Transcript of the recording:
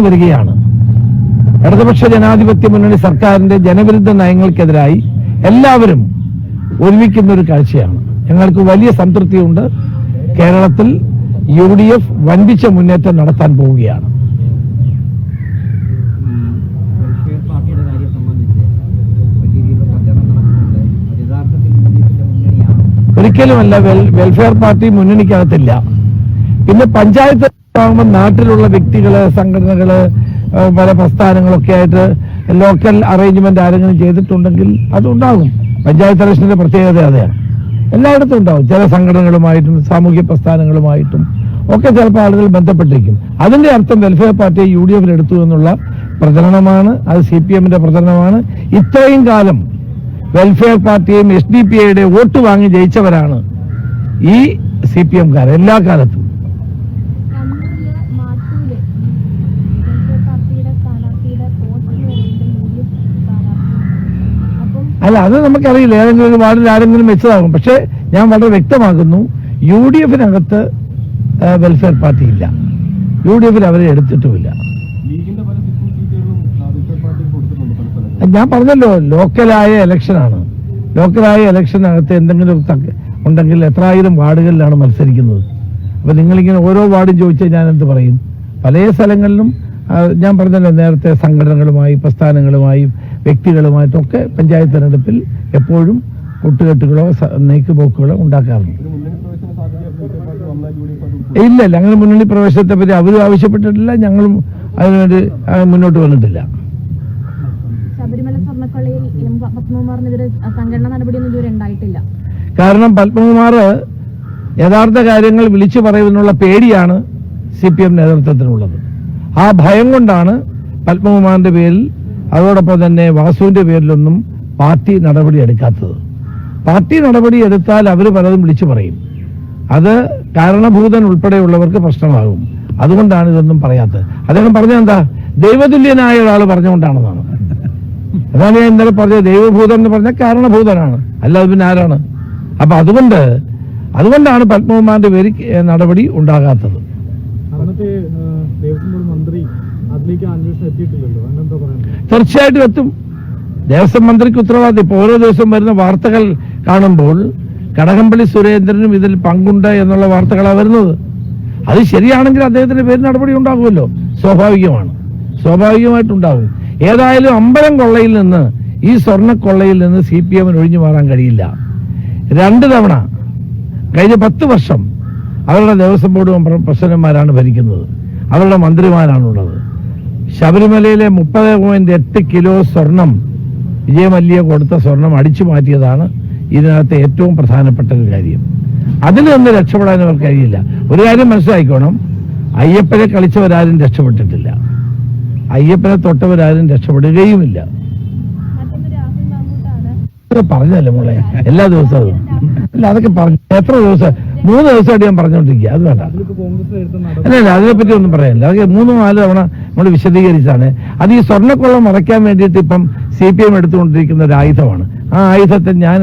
വരികയാണ്. ഇടതുപക്ഷ ജനാധിപത്യ മുന്നണി സർക്കാരിന്റെ ജനവിരുദ്ധ നയങ്ങൾക്കെതിരായി എല്ലാവരും ഒരുമിക്കുന്ന ഒരു കാഴ്ചയാണ്. ഞങ്ങൾക്ക് വലിയ സംതൃപ്തിയുണ്ട്. കേരളത്തിൽ യു ഡി എഫ് വൻപിച്ച മുന്നേറ്റം നടത്താൻ പോവുകയാണ്. ഒരിക്കലുമല്ല വെൽ വെൽഫെയർ പാർട്ടി മുന്നണിക്കകത്തില്ല. പിന്നെ പഞ്ചായത്ത് ആകുമ്പോൾ നാട്ടിലുള്ള വ്യക്തികൾ സംഘടനകൾ പല പ്രസ്ഥാനങ്ങളൊക്കെ ആയിട്ട് ലോക്കൽ അറേഞ്ച്മെന്റ് ആരെങ്കിലും ചെയ്തിട്ടുണ്ടെങ്കിൽ അതുണ്ടാകും. പഞ്ചായത്ത് ഇലക്ഷന്റെ പ്രത്യേകത അതെയാണ് എല്ലായിടത്തും ഉണ്ടാവും ചില സംഘടനകളുമായിട്ടും സാമൂഹ്യ പ്രസ്ഥാനങ്ങളുമായിട്ടും ഒക്കെ ചിലപ്പോൾ ആളുകൾ ബന്ധപ്പെട്ടിരിക്കും. അതിന്റെ അർത്ഥം വെൽഫെയർ പാർട്ടിയെ യു ഡി എഫിൽ എടുത്തു എന്നുള്ള പ്രചരണമാണ്. അത് സി പി എമ്മിന്റെ പ്രചരണമാണ്. ഇത്രയും കാലം വെൽഫെയർ പാർട്ടിയും എസ് ഡി പി ഐയുടെ വോട്ട് വാങ്ങി ജയിച്ചവരാണ് ഈ സി പി എംകാർ എല്ലാ കാലത്തും കണ്ണൂരിൽ മാത്തൂര് വെൽഫെയർ പാർട്ടിയുടെ സ്ഥാനാർത്ഥിയുടെ പോസ്റ്റ് വരുന്നത് യു ഡി എഫ് സ്ഥാനാർത്ഥി അപ്പം അല്ല അത് നമുക്കറിയില്ല. ഏതെങ്കിലും ഒരു വാർഡിൽ ആരെങ്കിലും വെച്ചതാകും പക്ഷേ ഞാൻ വളരെ വ്യക്തമാക്കുന്നു യു ഡി എഫിനകത്ത് വെൽഫെയർ പാർട്ടി ഇല്ല. യു ഡി എഫിൽ അവരെ എടുത്തിട്ടുമില്ല. ഞാൻ പറഞ്ഞല്ലോ ലോക്കലായ ഇലക്ഷനാണ് ലോക്കലായ ഇലക്ഷനകത്ത് എന്തെങ്കിലും ഉണ്ടെങ്കിൽ ഉണ്ടെങ്കിൽ എത്രായിരം വാർഡുകളിലാണ് മത്സരിക്കുന്നത്. അപ്പൊ നിങ്ങളിങ്ങനെ ഓരോ വാർഡും ചോദിച്ചാൽ ഞാൻ എന്ത് പറയും? പല സ്ഥലങ്ങളിലും ഞാൻ പറഞ്ഞല്ലോ നേരത്തെ സംഘടനകളുമായി പ്രസ്ഥാനങ്ങളുമായും വ്യക്തികളുമായിട്ടൊക്കെ പഞ്ചായത്ത് തെരഞ്ഞെടുപ്പിൽ എപ്പോഴും കൂട്ടുകെട്ടുകളോ നീക്കുപോക്കുകളോ ഉണ്ടാക്കാറുണ്ട്. ഇല്ല ഇല്ല അങ്ങനെ മുന്നണി പ്രവേശനത്തെ പറ്റി അവരും ആവശ്യപ്പെട്ടിട്ടില്ല ഞങ്ങളും അതിനുവേണ്ടി മുന്നോട്ട് വന്നിട്ടില്ല. ശബരിമല സ്വർണക്കൊള്ളയിൽ എം പത്മകുമാറിനെതിരെ സംഘടന നടപടിയൊന്നും ഇതുവരെ ഉണ്ടായിട്ടില്ല. കാരണം പത്മകുമാർ യഥാർത്ഥ കാര്യങ്ങൾ വിളിച്ചു പറയുന്നതിനുള്ള പേടിയാണ് സി പി എം നേതൃത്വത്തിനുള്ളത്. ആ ഭയം കൊണ്ടാണ് പത്മകുമാറിന്റെ പേരിൽ അതോടൊപ്പം തന്നെ വാസുവിന്റെ പേരിലൊന്നും പാർട്ടി നടപടി എടുക്കാത്തത്. പാർട്ടി നടപടി എടുത്താൽ അവർ പലതും വിളിച്ചു പറയും. അത് കാരണഭൂതൻ ഉൾപ്പെടെയുള്ളവർക്ക് പ്രശ്നമാകും. അതുകൊണ്ടാണ് ഇതൊന്നും പറയാത്തത്. അദ്ദേഹം പറഞ്ഞ എന്താ? ദൈവതുല്യനായ ഒരാൾ പറഞ്ഞുകൊണ്ടാണെന്നാണ്. അതാണ് ഞാൻ ഇന്നലെ പറഞ്ഞത്. ദൈവഭൂതൻ എന്ന് പറഞ്ഞാൽ കാരണഭൂതനാണ്. അല്ലാതെ പിന്നെ ആരാണ്? അപ്പൊ അതുകൊണ്ട് അതുകൊണ്ടാണ് പത്മകുമാറിന്റെ പേര് നടപടി ഉണ്ടാകാത്തത്. മന്ത്രി തീർച്ചയായിട്ടും എത്തും. ദേവസ്വം മന്ത്രിക്ക് ഉത്തരവാദിത്തം. ഇപ്പൊ ഓരോ ദിവസവും വരുന്ന വാർത്തകൾ കാണുമ്പോൾ കടകംപള്ളി സുരേന്ദ്രനും ഇതിൽ പങ്കുണ്ട് എന്നുള്ള വാർത്തകളാണ് വരുന്നത്. അത് ശരിയാണെങ്കിൽ അദ്ദേഹത്തിന്റെ പേര് നടപടി ഉണ്ടാകുമല്ലോ. സ്വാഭാവികമാണ്. സ്വാഭാവികമായിട്ടുണ്ടാകും. ഏതായാലും അമ്പലം കൊള്ളയിൽ നിന്ന് ഈ സ്വർണ കൊള്ളയിൽ നിന്ന് സി പി എമ്മിന് ഒഴിഞ്ഞു മാറാൻ കഴിയില്ല. രണ്ട് തവണ കഴിഞ്ഞ പത്ത് വർഷം അവരുടെ ദേവസ്വം ബോർഡ് പ്രസിഡന്റ്മാരാണ് ഭരിക്കുന്നത്. അവരുടെ മന്ത്രിമാരാണുള്ളത്. ശബരിമലയിലെ മുപ്പത് പോയിന്റ് എട്ട് കിലോ സ്വർണം വിജയമല്യ കൊടുത്ത സ്വർണം അടിച്ചു മാറ്റിയതാണ് ഇതിനകത്ത് ഏറ്റവും പ്രധാനപ്പെട്ട ഒരു കാര്യം. അതിൽ നിന്ന് രക്ഷപ്പെടാൻ അവർക്ക് കഴിയില്ല. ഒരു കാര്യം മനസ്സിലാക്കിക്കോണം അയ്യപ്പനെ കളിച്ചവരാരും രക്ഷപ്പെട്ടിട്ടില്ല. അയ്യപ്പനെ തൊട്ടവരാരും രക്ഷപ്പെടുകയുമില്ല. പറഞ്ഞല്ലേ മോളെ? എല്ലാ ദിവസവും. അല്ല അതൊക്കെ പറഞ്ഞു എത്ര ദിവസം? മൂന്ന് ദിവസമായിട്ട് ഞാൻ പറഞ്ഞുകൊണ്ടിരിക്കുക. അത് വേണ്ട. അല്ല അല്ല അതിനെപ്പറ്റി ഒന്നും പറയാനില്ല അതൊക്കെ മൂന്ന് നാല് തവണ നമ്മൾ വിശദീകരിച്ചാണ്. അത് ഈ സ്വർണക്കൊള്ള മറയ്ക്കാൻ വേണ്ടിയിട്ട് ഇപ്പം സി പി എം എടുത്തുകൊണ്ടിരിക്കുന്ന ഒരു ആയുധമാണ്. ആ ആയുധത്തെ ഞാൻ